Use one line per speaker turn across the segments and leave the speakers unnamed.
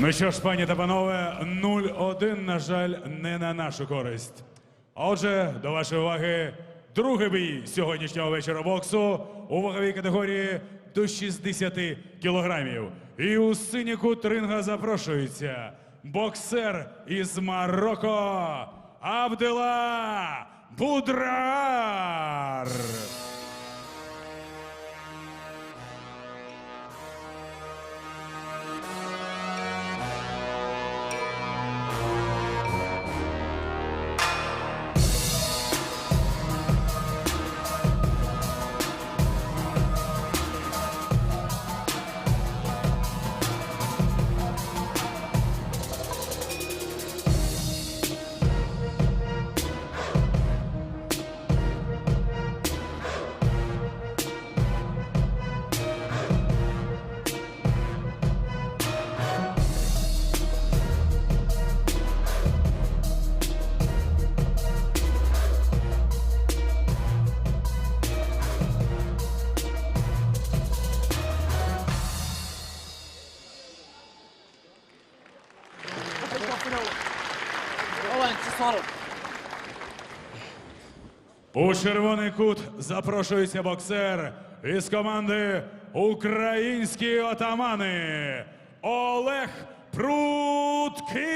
Ну що ж, пані та панове, 0-1, на жаль, не на нашу користь. Отже, до вашої уваги, другий бій сьогоднішнього вечора боксу у ваговій категорії до 60 кілограмів. І у синій кут запрошується боксер із Марокко Абдела Будрар. У червоний кут запрошується боксер із команди Українські отамани Олег Пруткий.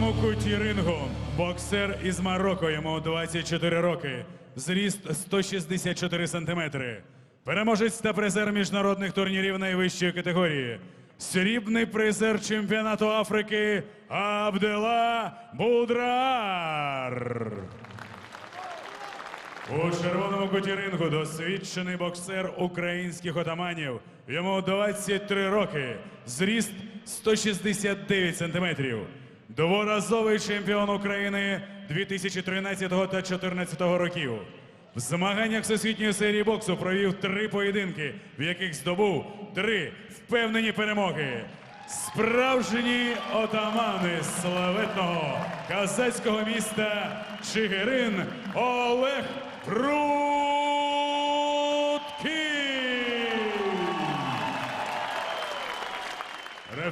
Синьому куті рингу боксер із Марокко, йому 24 роки, зріст 164 сантиметри. Переможець та призер міжнародних турнірів найвищої категорії. Срібний призер чемпіонату Африки Абдела Будрар. У червоному куті рингу досвідчений боксер українських отаманів. Йому 23 роки, зріст 169 сантиметрів. Дворазовий чемпіон України 2013 та 2014 років. В змаганнях всесвітньої серії боксу провів три поєдинки, в яких здобув три впевнені перемоги. Справжні отамани славетного казацького міста Чигирин Олег Пруткий.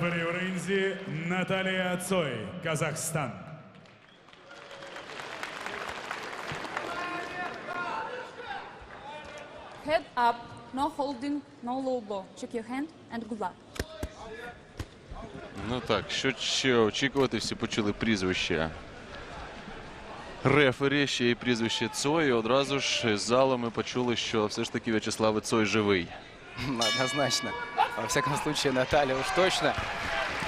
Рефері в ринзі Наталія Цой, Казахстан.
Head up, no holding, no low blow. Check your hand and good luck.
Ну так, що ще очікувати, всі почули прізвище рефері, ще й прізвище Цой. І одразу ж з залу ми почули, що все ж таки В'ячеслав Цой живий.
Однозначно. Во всяком случае, Наталья уж точно.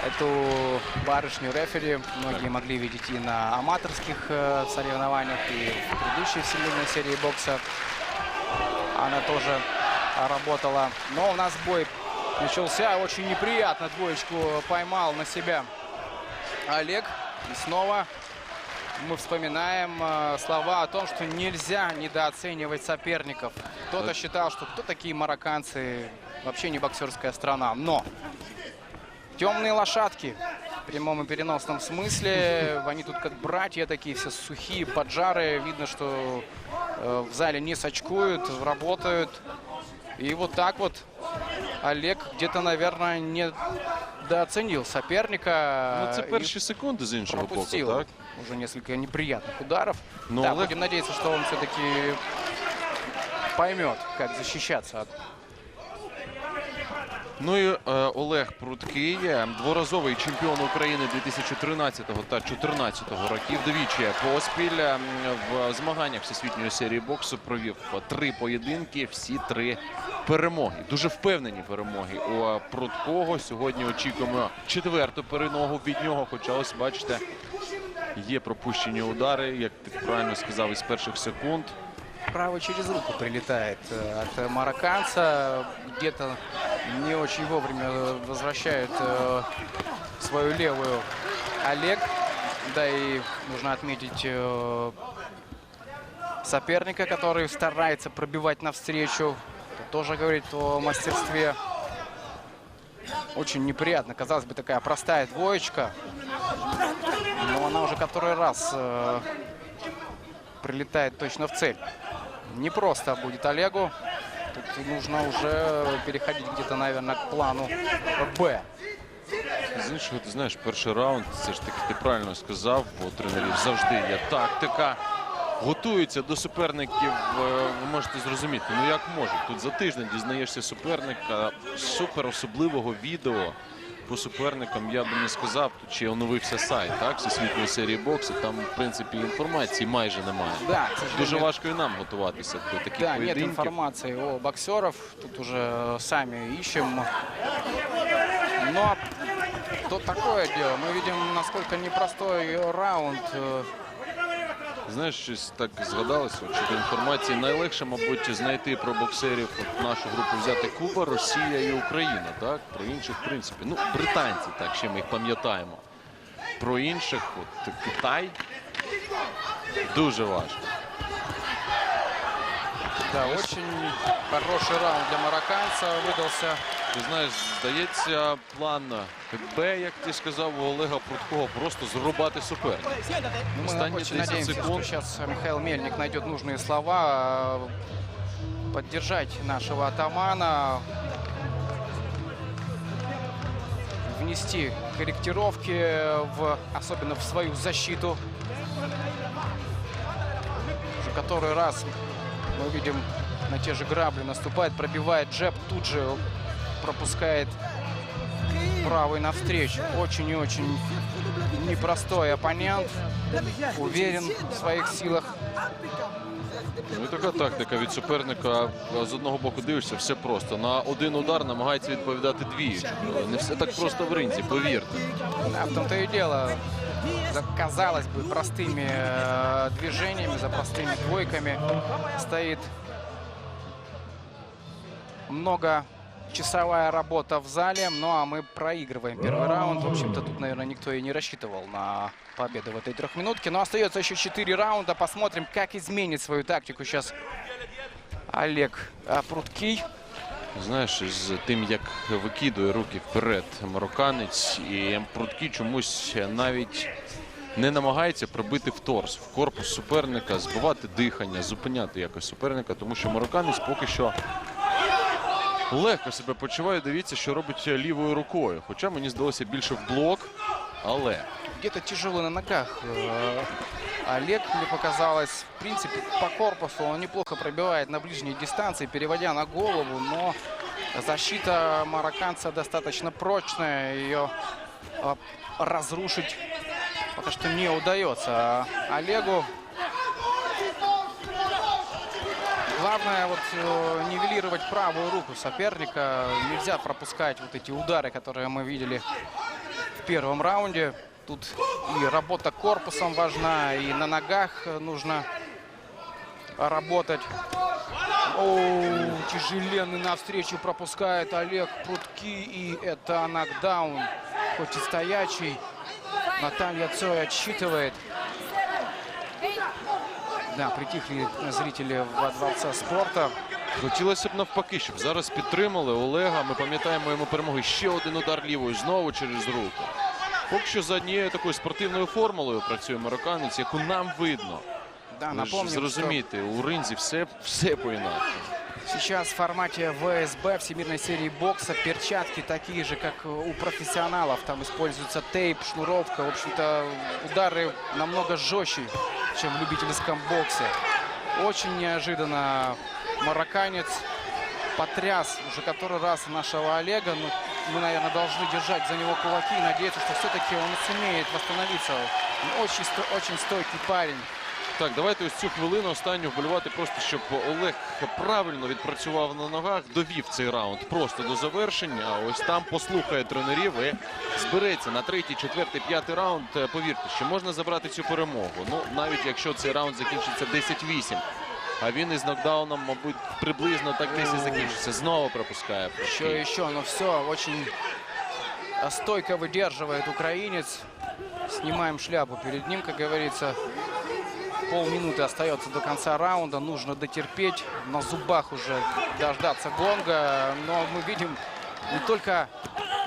Эту барышню рефери многие могли видеть и на аматорских э, соревнованиях, и в предыдущей вселенной серии бокса. Она тоже работала. Но у нас бой начался очень неприятно. Двоечку поймал на себя Олег. И снова мы вспоминаем э, слова о том, что нельзя недооценивать соперников. Кто-то считал, что кто такие марокканцы, вообще не боксерская страна. Но темные лошадки в прямом и переносном смысле. Они тут как братья такие, все сухие, поджары. Видно, что э, в зале не сочкуют, работают. И вот так вот Олег где-то, наверное, недооценил соперника.
Ну, це перші секунди з іншого боку,
пропустил
так?
уже несколько неприятных ударов.
Ну,
да,
Олег-
будем надеяться, что он все-таки поймет, как защищаться от
Ну і е, Олег Пруткий, е, дворазовий чемпіон України 2013 та 2014 років. Двічі поспіль е, в змаганнях всесвітньої серії боксу провів три поєдинки, всі три перемоги. Дуже впевнені перемоги у е, Пруткого. Сьогодні очікуємо четверту перемогу від нього. Хоча ось бачите, є пропущені удари, як ти правильно сказав, із перших секунд.
Право через руку прилетает э, от марокканца. Где-то не очень вовремя э, возвращает э, свою левую Олег. Да и нужно отметить соперника, который старается пробивать навстречу. Это тоже говорит о мастерстве. Очень неприятно. Казалось бы, такая простая двоечка. Но она уже который раз прилетает точно в цель. Не просто будет Олегу. Тут нужно уже переходить где-то, наверное, к плану Б.
З іншого, ти знаєш, перший раунд, це ж таки ти правильно сказав, у тренерів завжди є тактика. Готуються до суперників, е, ви можете зрозуміти, ну як можуть. Тут за тиждень дізнаєшся суперника, супер особливого відео по суперникам я би не сказав, тут ще оновився сайт, так, всесвітньої серії боксу. Там, в принципі, інформації майже немає.
Да,
Дуже
сожалению,
важко і нам готуватися до таких
да, нет інформації о боксерів. Тут уже сами Ну Но то такое дело. Мы видим, насколько непростой раунд.
Знаєш, щось так згадалося щодо інформації. Найлегше, мабуть, знайти про боксерів нашу групу взяти Куба, Росія і Україна. Так про інших, в принципі, ну британці, так ще ми їх пам'ятаємо. Про інших, от Китай дуже важко.
Да, очень хороший раунд для марокканца выдался.
Ти знаєш, здається, план Б, як ти сказав, у Олега Пруткова просто зрубати суперника.
Мы
Останние
очень
10
надеемся,
секунд.
что сейчас Михаил Мельник найдет нужные слова, э, поддержать нашего атамана, внести корректировки, в, особенно в свою защиту. Уже который раз мы видим на те же грабли наступает, пробивает джеб, тут же пропускает правый навстречу. Очень и очень непростой оппонент. Уверен в своих силах.
Ну і така тактика від суперника. З одного боку дивишся, все просто. На один удар намагається відповідати двічі. Не все так просто в ринзі, повірте.
Да, в том-то и дело. За, казалось бы, простыми э, движениями, за простыми двойками стоит многочасовая работа в зале. Ну а мы проигрываем первый раунд. В общем-то, тут, наверное, никто и не рассчитывал на победу в этой трехминутке. Но остается еще четыре раунда. Посмотрим, как изменит свою тактику сейчас Олег э, Пруткий.
Знаєш, з тим, як викидує руки вперед марокканець, і Пруткий чомусь навіть не намагається пробити в торс, в корпус суперника, збивати дихання, зупиняти якось суперника, тому що марокканець поки що легко себе почуває. Дивіться, що робить лівою рукою. Хоча мені здалося більше в блок, але
где-то тяжелый на ногах. э, Олег, мне показалось, в принципе, по корпусу он неплохо пробивает на ближней дистанции, переводя на голову, но защита марокканца достаточно прочная, ее э, разрушить пока что не удается. А Олегу Главное вот э, нивелировать правую руку соперника. Нельзя пропускать вот эти удары, которые мы видели в первом раунде. Тут и работа корпусом важна, и на ногах нужно работать. Оу, тяжеленный навстречу пропускает Олег Прутки, и это нокдаун. Хоть и стоячий, Наталья Цой отсчитывает. Да, притихли зрителі в дворце спорта.
хотілося б навпаки, щоб зараз підтримали Олега. Ми пам'ятаємо йому перемоги. Ще один удар лівою, знову через руку. Поки що за однією такою спортивною формулою працює марокканець, яку нам видно.
Да,
напомню,
напомним, что
у ринзі все, все по-інакше.
Сейчас в формате ВСБ всемирной серии бокса перчатки такие же, как у профессионалов. Там используется тейп, шнуровка. В общем-то, удары намного жестче, чем в любительском боксе. Очень неожиданно марокканец потряс уже который раз нашего Олега. Но мы, наверное, должны держать за него кулаки и надеяться, что все-таки он сумеет восстановиться. Очень, очень стойкий парень.
Так, давайте ось цю хвилину останню вболівати просто, щоб Олег правильно відпрацював на ногах, довів цей раунд просто до завершення. А ось там послухає тренерів і збереться на третій, четвертий, п'ятий раунд. Е, Повірте, що можна забрати цю перемогу. Ну, навіть якщо цей раунд закінчиться 10-8. А він із нокдауном, мабуть, приблизно так десь і закінчиться. Знову пропускає.
Еще,
Пруткий.
еще, но все очень стойко выдерживает украинец. Снимаем шляпу перед ним, как говорится. Полминуты остается до конца раунда. Нужно дотерпеть. На зубах уже дождаться гонга. Но мы видим, не только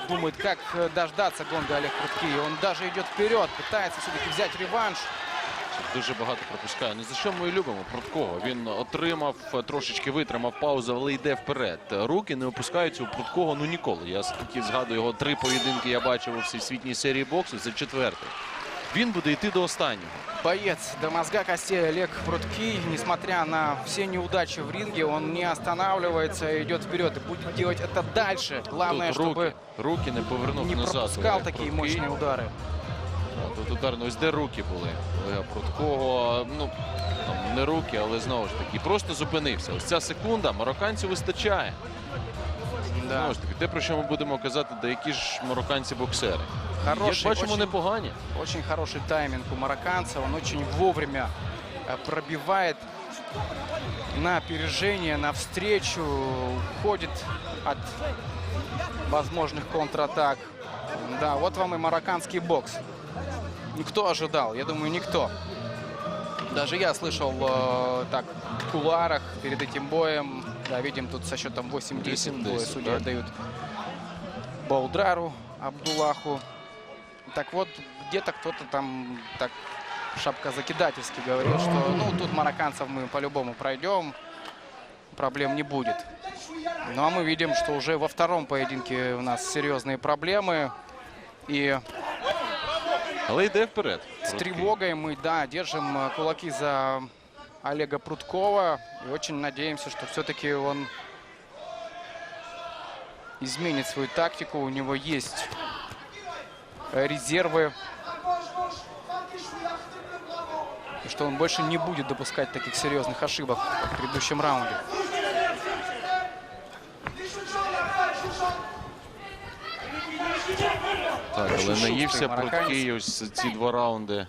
думает, как э, дождаться гонга Олег Прудкий. Он даже идет вперед, пытается все-таки взять реванш.
Дуже багато пропускає. Ну за що ми і любимо Пруткого? Він отримав е, трошечки витримав паузу, але йде вперед. Руки не опускаються у Пруткого ну ніколи. Я скільки згадую його три поєдинки. Я бачив у всесвітній серії боксу. Це четвертий. Він буде йти до останнього.
Боец до мозга костей Олег Пруткий, несмотря на все неудачи в ринге, он не останавливается и идет вперед. И будет делать это дальше. Главное,
Тут руки,
чтобы
руки не повернув
не
назад.
пропускал
Олег
такие
Пруткий.
мощные удары.
О, Тут удар, ну ось де руки були. Олега Пруткого, ну там не руки, але знову ж таки, просто зупинився. Ось ця секунда марокканцю вистачає.
Да.
Знову ж таки, те, про що ми будемо казати, де які ж марокканці боксери.
Хороший,
Як бачимо,
очень,
непогані.
очень хороший тайминг у марокканца. Он очень вовремя э, пробивает на опережение, навстречу, уходит от возможных контратак. Да, вот вам и марокканский бокс. Никто ожидал, я думаю, никто. Даже я слышал э, так в кулуарах перед этим боем. Да, видим тут со счетом 8-10
8-10,
бой судьи
да.
отдают Баудрару Абдуллаху. Так вот, где-то кто-то там так шапка закидательски говорил, что ну тут марокканцев мы по-любому пройдем, проблем не будет. Ну а мы видим, что уже во втором поединке у нас серьезные проблемы. И
Але йде вперед.
с тревогой мы, да, держим э, кулаки за Олега Прудкова. И очень надеемся, что все-таки он изменит свою тактику. У него есть резервы. И что он больше не будет допускать таких серьезных ошибок как в предыдущем раунде.
Так, але
Шушук
наївся
цей марокканець.
Пруткий ось за ці два раунди.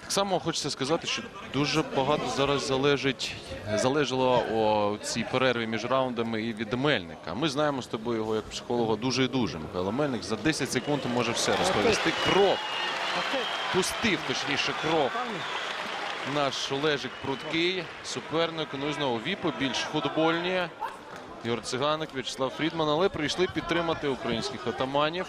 Так само хочеться сказати, що дуже багато зараз залежить, залежало у цій перерві між раундами і від Мельника. Ми знаємо з тобою його як психолога дуже і дуже. Михайло Мельник за 10 секунд може все розповісти. Кров. Пустив, точніше, кров. Наш Олежик Пруткий, суперник. Ну і знову віпи більш футбольні. Ігор Циганик, В'ячеслав Фрідман, але прийшли підтримати українських атаманів.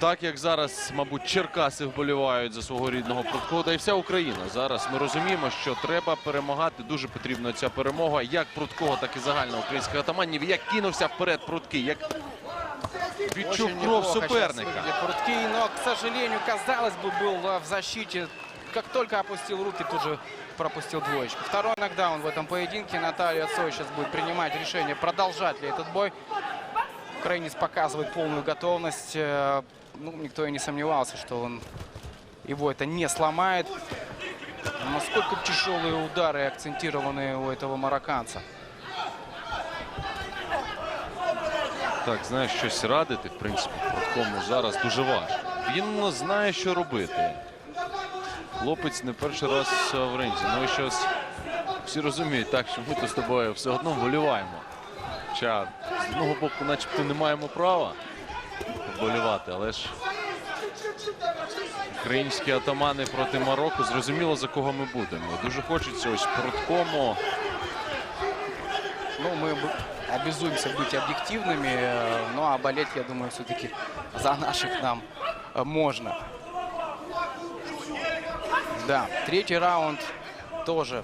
Так як зараз, мабуть, Черкаси вболівають за свого рідного Пруткова, та й вся Україна. Зараз ми розуміємо, що треба перемагати. Дуже потрібна ця перемога. Як Пруткова, так і загально українських атаманів. Як кинувся вперед Пруткий, як відчув
Очень
кров
неплохо сейчас
суперника.
выглядит Пруткий, но, к сожалению, казалось бы, был а, в защите. Как только опустил руки, тут же пропустил двоечку. Второй нокдаун в этом поединке. Наталья Цой сейчас будет принимать решение, продолжать ли этот бой. Украинец показывает полную готовность. Э, Ну, никто и не сомневался, что он его это не сломает. Но Насколько тяжелые удары акцентированные у этого марокканца.
Так, знаєш, щось радити, в принципі, Пруткому зараз дуже важко. Він знає, що робити. Хлопець не перший раз е, в ринзі. Ну і щось всі розуміють так, що ми тут з тобою все одно вболіваємо. Хоча з одного боку, начебто, не маємо права вболівати, але ж українські атамани проти Марокко зрозуміло, за кого ми будемо. Дуже хочеться ось Пруткому.
Ну, мы бы обязуемся быть объективными. э, Ну а болеть, я думаю, все-таки за наших нам э, можно. Да, третий раунд тоже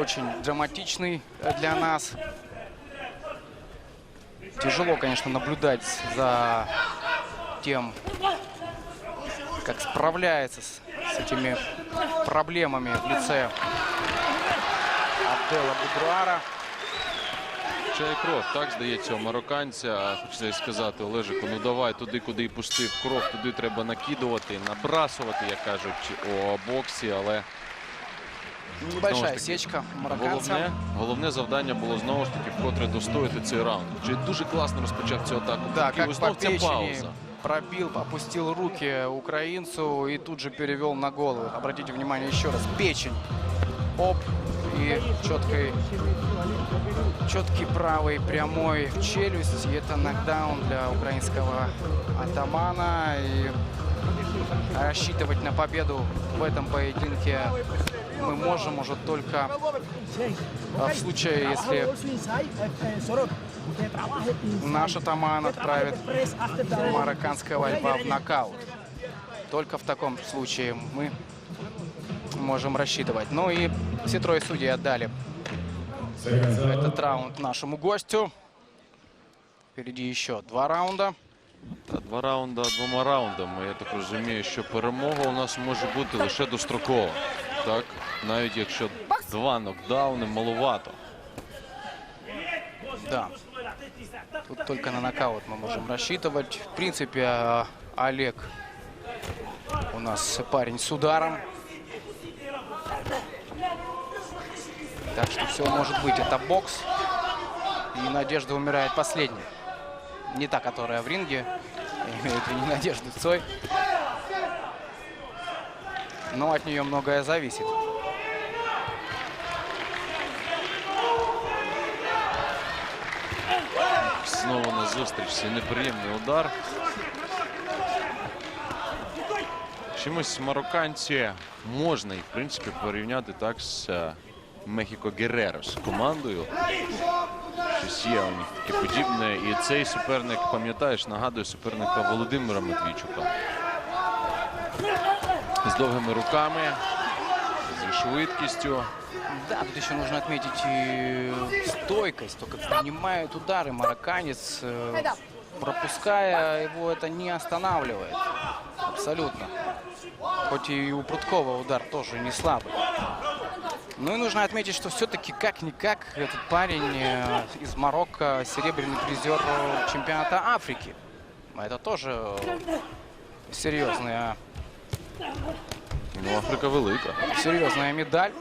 очень драматичный э, для нас. Тяжело, конечно, наблюдать за тем, как справляется с, с этими проблемами в лице Абдела Будруара.
Чай кров, так здається, у марокканця. Хочеться сказати, Олежику, ну давай туди, куди і пустив кров, туди треба накидувати, набрасувати, як кажуть у боксі. Але
Небольшая сечка марокканца.
головне, головне завдання було знову ж таки вкотре достояти цей раунд. Чи дуже класно розпочав цю атаку.
Да,
Київ.
как
Знов
по
ця
печени
пауза.
пробил, опустил руки украинцу и тут же перевел на голову. Обратите внимание еще раз. Печень. Оп. И четкий, четкий правый прямой в челюсть. И это нокдаун для украинского атамана. И рассчитывать на победу в этом поединке мы можем уже только а, в случае, если наш атаман отправит марокканского льва в нокаут. Только в таком случае мы можем рассчитывать. Ну и все трое судей отдали этот раунд нашему гостю. Впереди еще два раунда.
Та два раунда двома раундами. Я так розумію, що перемога у нас може бути лише дострокова. Так, навіть якщо два нокдауни маловато.
Да. Тут только на нокаут мы можем рассчитывать. В принципе, э, Олег у нас парень с ударом. Так что все может быть. Это бокс. И надежда умирает последней. Не та, которая в ринге. Виду не Надежду Цой. Но от нее многое зависит.
Знову на зустріч цей неприємний удар. Чимось марокканці можна і в принципі порівняти так з е, Мехіко Герреро з командою. Щось є у них таке подібне. І цей суперник, пам'ятаєш, нагадує суперника Володимира Матвійчука. З довгими руками, швидкістю.
Да, тут еще нужно отметить и стойкость. Только принимает удары марокканец, э, пропуская его, это не останавливает. Абсолютно. Хоть и у Прудкова удар тоже не слабый. Ну и нужно отметить, что все-таки как-никак этот парень э, из Марокко серебряный призер э, чемпионата Африки. Это тоже э, серьезная,
Ну, Африка велика.
серьезная медаль.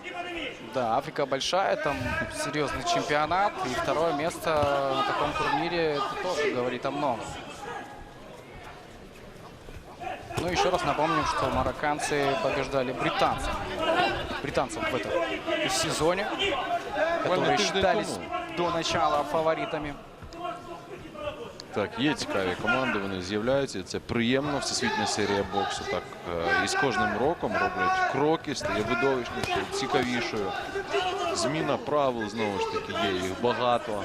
Да, Африка большая, там серьезный чемпионат. И второе место на таком турнире это тоже говорит о многом. Ну, еще раз напомним, что марокканцы побеждали британцев. Британцев в этом сезоне, которые считались до начала фаворитами.
Так, є цікаві команди, вони з'являються. і Це приємно. Всесвітня серія боксу. Так е, і з кожним роком роблять кроки, стає видовищнішою, цікавішою. Зміна правил знову ж таки є, їх багато.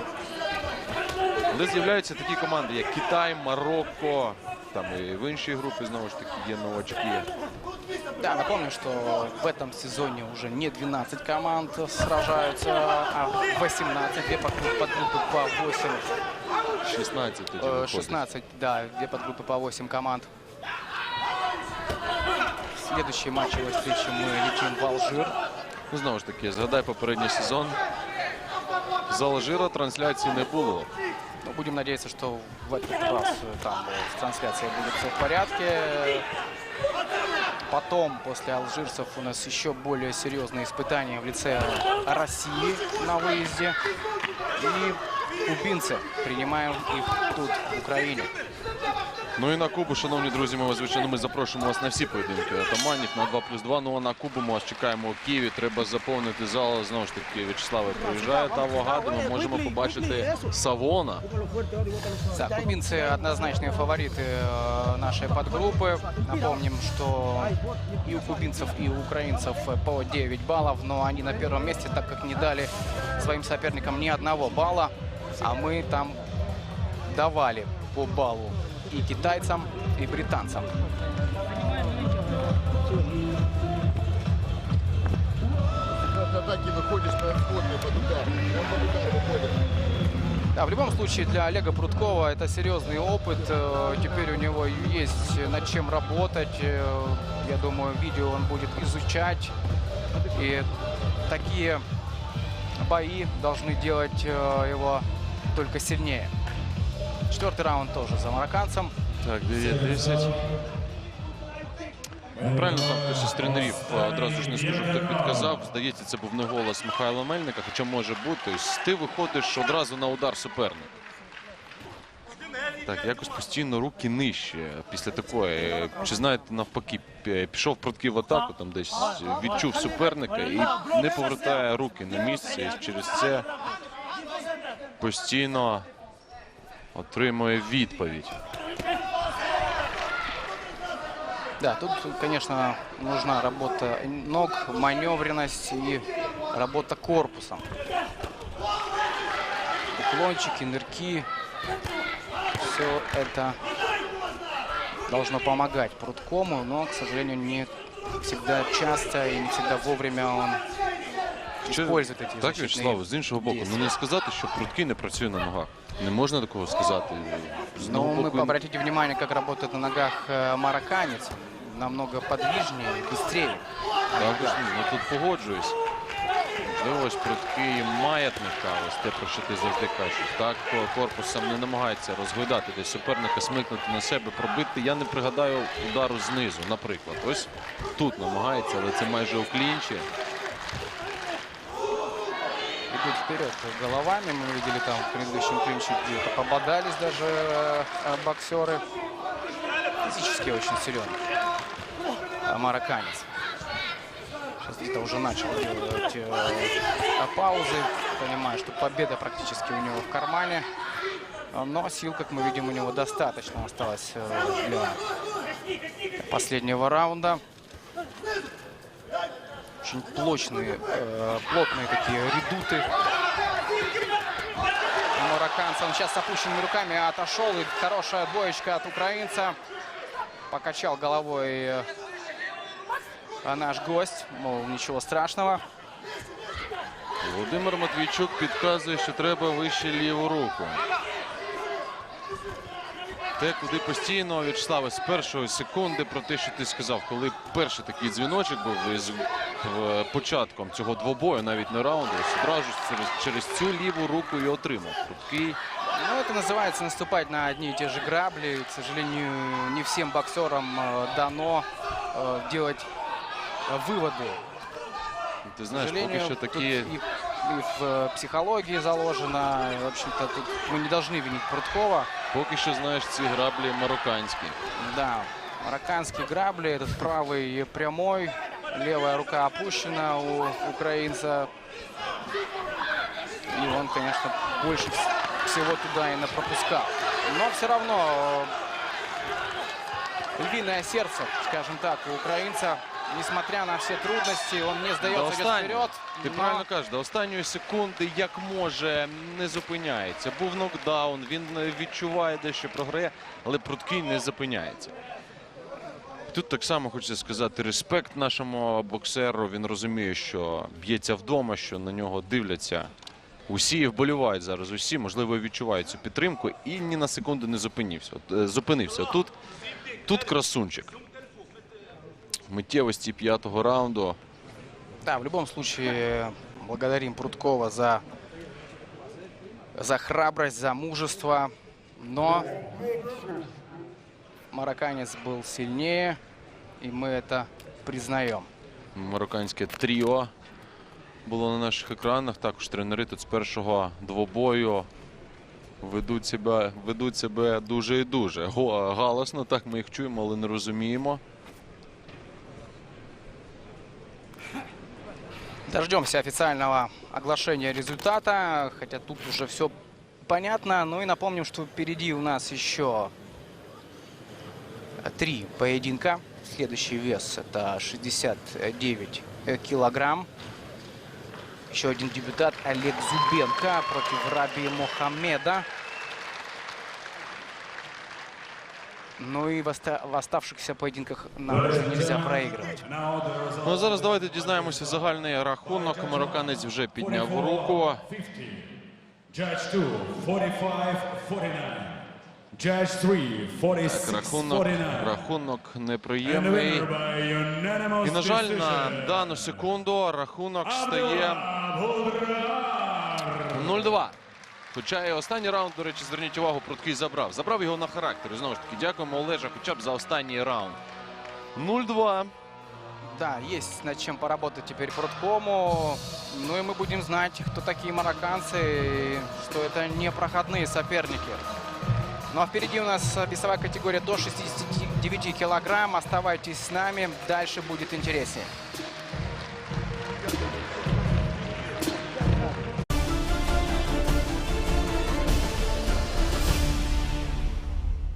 Але з'являються такі команди, як Китай, Марокко. Там і в іншій групі знову ж таки є новачки.
Да, напомню, что в этом сезоне уже не 12 команд сражаются, а 18, две подгруппы подгруппы по 8
16 тоді
Э,
виходить.
16, да, две подгруппы по 8 команд. Следующие матчевые встречи мы летим в Алжир.
Ну, знову ж таки, згадай попередній сезон. З Алжира трансляції не було.
Ну, будем надеяться, что в этот раз э, там э, с трансляцией будет все в порядке. Потом, после алжирцев, у нас еще более серьезные испытания в лице России на выезде. И кубинцы. Принимаем их тут, в Украине.
Ну і на Кубу, шановні друзі, ми вас, звичайно, ми запрошуємо вас на всі поєдинки атаманів на 2 плюс 2. Ну а на Кубу ми вас чекаємо у Києві. Треба заповнити зал. Знову ж таки, В'ячеславе приїжджає та вага, де ми можемо побачити Савона.
Да, кубинцы однозначные фавориты э, нашей подгруппы. Напомним, что и у кубинцев, и у украинцев по 9 баллов, но они на первом месте, так как не дали своим соперникам ни одного балла, А мы там давали по баллу и китайцам, и британцам. Да, в любом случае для Олега Прудкова это серьезный опыт. Э, Теперь у него есть над чем работать. Э, Я думаю, видео он будет изучать. И такие бои должны делать э, его только сильнее. Четвертый раунд тоже за марокканцем.
Так, 9-10. Правильно там хтось із тренерів е, одразу ж не скажу, хто підказав. Здається, це був не голос Михайла Мельника, хоча може бути. Ти виходиш одразу на удар суперника. Так, якось постійно руки нижче після такої. Чи знаєте, навпаки, пішов пруткий в атаку, там десь відчув суперника і не повертає руки на місце. І через це постійно отримує відповідь.
Да, тут, конечно, нужна работа ног, маневренность и работа корпусом. Уклончики, нырки. Все это должно помогать Прудкому, но, к сожалению, не всегда часто и не всегда вовремя он
Чи-
использует эти
Так,
защитные
Вячеслав, з іншого боку, ну
действия.
не сказати, що пруткий не працює на ногах. Не можна такого сказати. З
Но
одного
мы
боку,
обратите внимание, как работает на ногах э, марокканец. Намного подвижнее и быстрее.
також, ну, тут погоджуюсь. Можливо, ось пруткий маятника, ось те, про що ти завжди кажеш. Так, ко- корпусом не намагається розгойдати десь суперника, смикнути на себе, пробити. Я не пригадаю удару знизу, наприклад. Ось тут намагається, але це майже у клінчі.
Идут вперед головами. Мы видели там в предыдущем клинче, где пободались даже э, боксеры. Физически очень силен. Марокканец. Сейчас где-то уже начал делать э, паузы. Понимаю, что победа практически у него в кармане. Но сил, как мы видим, у него достаточно осталось э, для последнего раунда. Очень плотные, э, плотные такие редуты. У марокканца он сейчас с опущенными руками отошел. И хорошая двоечка от украинца. Покачал головой э, а наш гость. Мол, ничего страшного.
Володимир Матвійчук підказує, що треба вище ліву руку. Те, куди постійно В'ячеславе з першої секунди про те, що ти сказав, коли перший такий дзвіночок був із в- початком цього двобою, навіть не раунду, ось одразу ж через, через цю ліву руку і отримав. Круткий.
Ну, это называется наступать на одни и те же грабли. К сожалению, не всем боксерам э, дано э, делать э, выводы
Ти
К
знаєш, поки
сожалению,
що
тут
такі
и, и в э, психологии заложено. И, В общем-то, тут мы не должны винить Прудкова.
поки що знаєш ці граблі марокканські.
Да, марокканские грабли, этот правый прямой, левая рука опущена у украинца. И он, конечно, больше вс- всего туда и пропускал. Но все равно э, львиное сердце, скажем так, у украинца. Несмотря на все трудности, он не идет
останнього.
вперед.
Ти
но-
правильно кажеш, до останньої секунди, як може, не зупиняється. Був нокдаун, він е, відчуває дещо програє, але пруткий не зупиняється. Тут так само хочеться сказати респект нашому боксеру. Він розуміє, що б'ється вдома, що на нього дивляться усі вболівають зараз. Усі, можливо, відчувають цю підтримку і ні на секунду не зупинився. Е, зупинився. Тут, тут красунчик. Миттєвості п'ятого раунду.
Да, в любом случае благодарим Прудкова за, за храбрость, за мужество. Но марокканец был сильнее, и мы это признаем.
Марокканське тріо було на наших екранах. Також тренери тут з першого двобою ведуть себе, ведуть себе дуже і дуже го- галасно. Так ми їх чуємо, але не розуміємо.
Дождемся официального оглашения результата, хотя тут уже все понятно. Ну и напомним, что впереди у нас еще три поединка. Следующий вес это 69 килограмм. Еще один дебютат Олег Зубенко против Раби Мохаммеда. Ну и в, оста- в оставшихся поединках нам уже нельзя проигрывать.
Ну а зараз давайте дізнаємося загальний рахунок. Марокканець вже підняв руку.
50. Judge 2, 45-49. Judge 3, 46
Рахунок,
49.
рахунок
And the
неприємний.
winner by unanimous
І, на жаль, на
decision.
дану секунду рахунок стає
Абдулрахман
0-2. Хоча і останній раунд, до речі, зверніть увагу, Пруткий забрав. Забрав його на характер. І знову ж таки, дякуємо Олежа хоча б за останній раунд. 0-2.
Да, есть над чем поработать теперь Прудкому. Ну и мы будем знать, кто такие марокканцы, и что это не проходные соперники. Ну а впереди у нас весовая категория до 69 килограмм. Оставайтесь с нами, дальше будет интереснее.